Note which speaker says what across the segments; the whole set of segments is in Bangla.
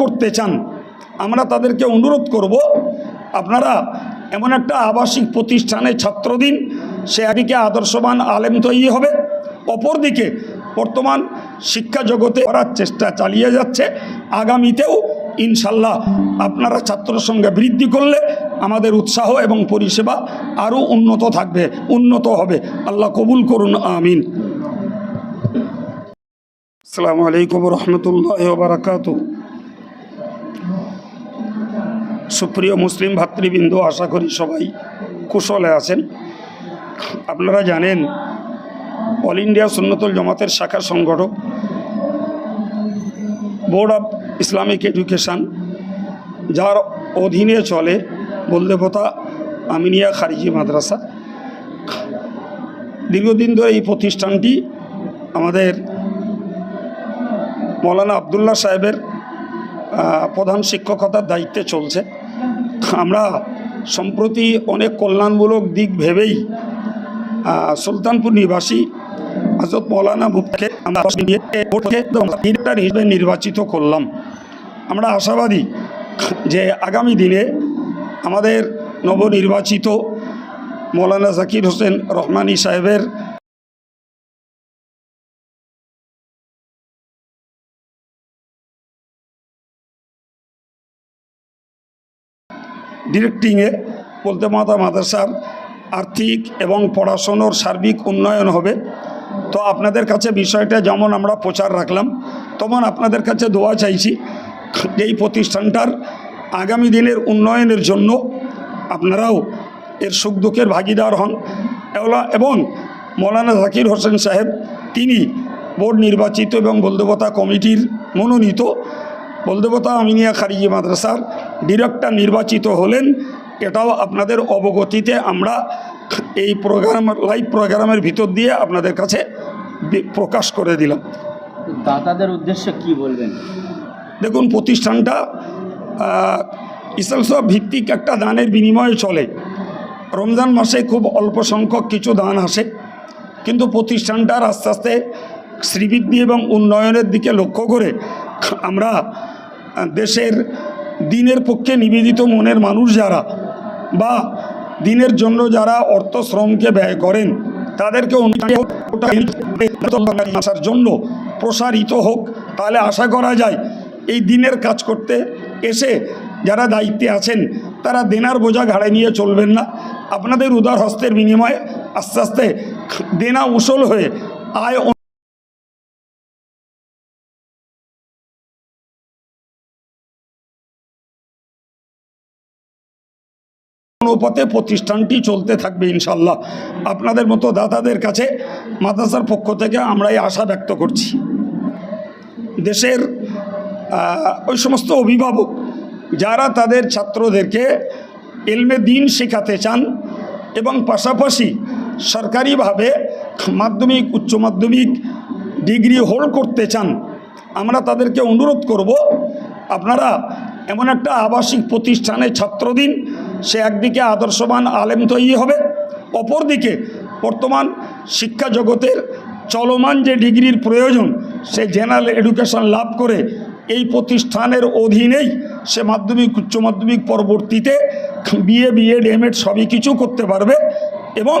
Speaker 1: করতে চান, আমরা তাদেরকে অনুরোধ করব, আপনারা এমন একটা আবাসিক প্রতিষ্ঠানে ছাত্র দিন, সে একদিকে আদর্শবান, আলেম তৈরি হবে, অপরদিকে বর্তমান শিক্ষা জগতে করার চেষ্টা চালিয়ে যাচ্ছে। আগামীতেও ইনশাল্লাহ আপনারা ছাত্র সংখ্যা বৃদ্ধি করলে আমাদের উৎসাহ এবং পরিষেবা আরও উন্নত থাকবে, উন্নত হবে। আল্লাহ কবুল করুন, আমিন। আসসালামু আলাইকুম রহমতুল্লাহ বারাকাত সুপ্রিয় মুসলিম ভাতৃবৃন্দ, আশা করি সবাই কুশলে আছেন। আপনারা জানেন, অল ইন্ডিয়া সুন্নতুল জমাতের শাখা সংগঠক, বোর্ড অফ ইসলামিক এডুকেশান, যার অধীনে চলে বলদেবতা আমিনিয়া খারিজি মাদ্রাসা। দীর্ঘদিন ধরে এই প্রতিষ্ঠানটি আমাদের মৌলানা আবদুল্লাহ সাহেবের প্রধান শিক্ষকতার দায়িত্বে চলছে। আমরা সম্প্রতি অনেক কল্যাণমূলক দিক ভেবেই সুলতানপুর নিবাসী হজরত মৌলানা মুফকে আমরা হিসেবে নির্বাচিত করলাম। আমরা আশাবাদী যে আগামী দিনে আমাদের নবনির্বাচিত মৌলানা জাকির হোসেন রহমানী সাহেবের ডিরেক্টিংয়ে বলতে মাতা, মাদ্রাসার আর্থিক এবং পড়াশোনার সার্বিক উন্নয়ন হবে। তো আপনাদের কাছে বিষয়টা যেমন আমরা প্রচার রাখলাম, তেমন আপনাদের কাছে দোয়া চাইছি, এই প্রতিষ্ঠানটার আগামী দিনের উন্নয়নের জন্য আপনারাও এর সুখ দুঃখের ভাগিদার হন। এবং মৌলানা জাকির হোসেন সাহেব, তিনি বোর্ড নির্বাচিত এবং বলদেবতা কমিটির মনোনীত। বলদেবতা আমিনিয়া খারিজি মাদ্রাসার ডিরেক্টর নির্বাচিত হলেন। এটাও আপনাদের অবগতিতে আমরা এই প্রোগ্রাম লাইভ প্রোগ্রামের ভিতর দিয়ে আপনাদের কাছে প্রকাশ করে দিলাম।
Speaker 2: দাতাদের উদ্দেশ্যে কি বলবেন?
Speaker 1: দেখুন প্রতিষ্ঠানটা ইসলসব ভিত্তিক একটা দানের বিনিময়ে চলে। রমজান মাসে খুব অল্প সংখ্যক কিছু দান আসে। কিন্তু প্রতিষ্ঠানটার আস্তে আস্তে শ্রীবৃদ্ধি এবং উন্নয়নের দিকে লক্ষ্য করে আমরা দেশের দিনের পক্ষে নিবেদিত মনের মানুষ যারা বা দিনের জন্য যারা অর্থ শ্রমকে ব্যয় করেন, তাদেরকে আসার জন্য প্রসারিত হোক, তাহলে আশা করা যায় এই দিনের কাজ করতে এসে যারা দায়িত্বে আছেন, তারা দেনার বোঝা ঘাড়ে নিয়ে চলবেন না। আপনাদের উদার হস্তের বিনিময়ে আস্তে আস্তে দেনা উসল হয়ে আয় অনুপাতে প্রতিষ্ঠানটি চলতে থাকবে ইনশাল্লাহ আপনাদের মতো দাতাদের কাছে মাদ্রাসার পক্ষ থেকে আমরা এই আশা ব্যক্ত করছি। দেশের ওই সমস্ত অভিভাবক যারা তাদের ছাত্রদেরকে এলমে দিন শেখাতে চান এবং পাশাপাশি সরকারিভাবে মাধ্যমিক, উচ্চ মাধ্যমিক ডিগ্রি হোল্ড করতে চান, আমরা তাদেরকে অনুরোধ করব, আপনারা এমন একটা আবাসিক প্রতিষ্ঠানে ছাত্র দিন সে একদিকে আদর্শবান আলেম তৈরি হবে, অপরদিকে বর্তমান শিক্ষা জগতের চলমান যে ডিগ্রির প্রয়োজন, সে জেনারেল এডুকেশন লাভ করে এই প্রতিষ্ঠানের অধীনেই সে মাধ্যমিক, উচ্চ মাধ্যমিক পরবর্তীতে বিএ বিএড এমএড সবই কিছু করতে পারবে এবং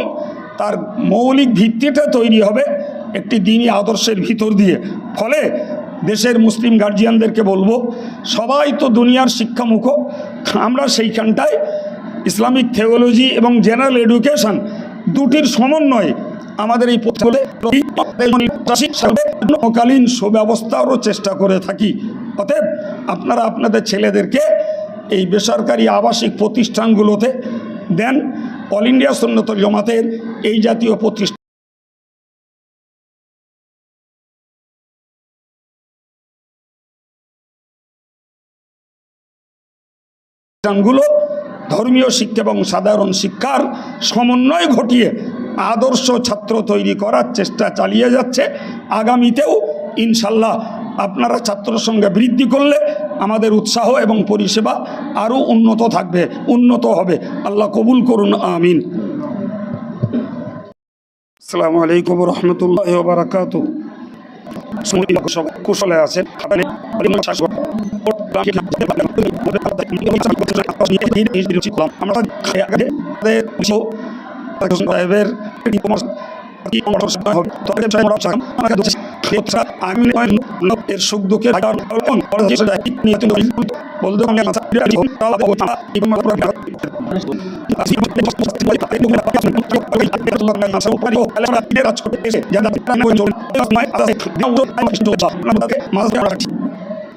Speaker 1: তার মৌলিক ভিত্তিটা তৈরি হবে একটি দিনই আদর্শের ভিতর দিয়ে। ফলে দেশের মুসলিম গার্জিয়ানদেরকে বলব, সবাই তো দুনিয়ার শিক্ষামুখ, আমরা সেইখানটায় ইসলামিক থিওলজি এবং জেনারেল এডুকেশন দুটির সমন্বয়ে আমাদের এই সমকালীন সুব্যবস্থারও চেষ্টা করে থাকি। অতএব আপনারা আপনাদের ছেলেদেরকে এই বেসরকারি আবাসিক প্রতিষ্ঠানগুলোতে দেন। অল ইন্ডিয়া সুন্নত জমাতের এই জাতীয় প্রতিষ্ঠান প্রতিষ্ঠানগুলো ধর্মীয় শিক্ষা এবং সাধারণ শিক্ষার সমন্বয় ঘটিয়ে আদর্শ ছাত্র তৈরি করার চেষ্টা চালিয়ে যাচ্ছে। আগামীতেও ইনশাল্লাহ আপনারা ছাত্র সংখ্যা বৃদ্ধি করলে আমাদের উৎসাহ এবং পরিষেবা আরও উন্নত থাকবে, উন্নত হবে। আল্লাহ কবুল করুন, আমিন। আসসালামু আলাইকুম রহমতুল্লাহ বারাকাত কুশলে আছেন। আমরা সাহেবের এর সুখ দুঃখের বলতে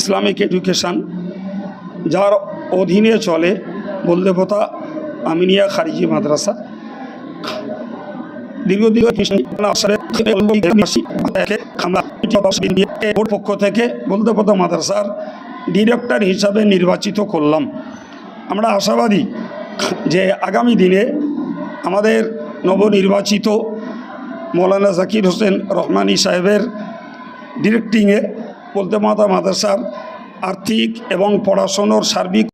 Speaker 1: ইসলামিক এডুকেশন, যার অধীনে চলে বলদেবতা আমিনিয়া খারিজি মাদ্রাসা। দীর্ঘদিন পক্ষ থেকে বলদেবতা মাদ্রাসার ডিরেক্টর হিসাবে নির্বাচিত করলাম। আমরা আশাবাদী যে আগামী দিনে আমাদের নবনির্বাচিত মৌলানা জাকির হোসেন রহমানী সাহেবের ডিরেক্টিংয়ে বলতে মাতা মাদ্রাসার আর্থিক এবং পড়াশুনোর সার্বিক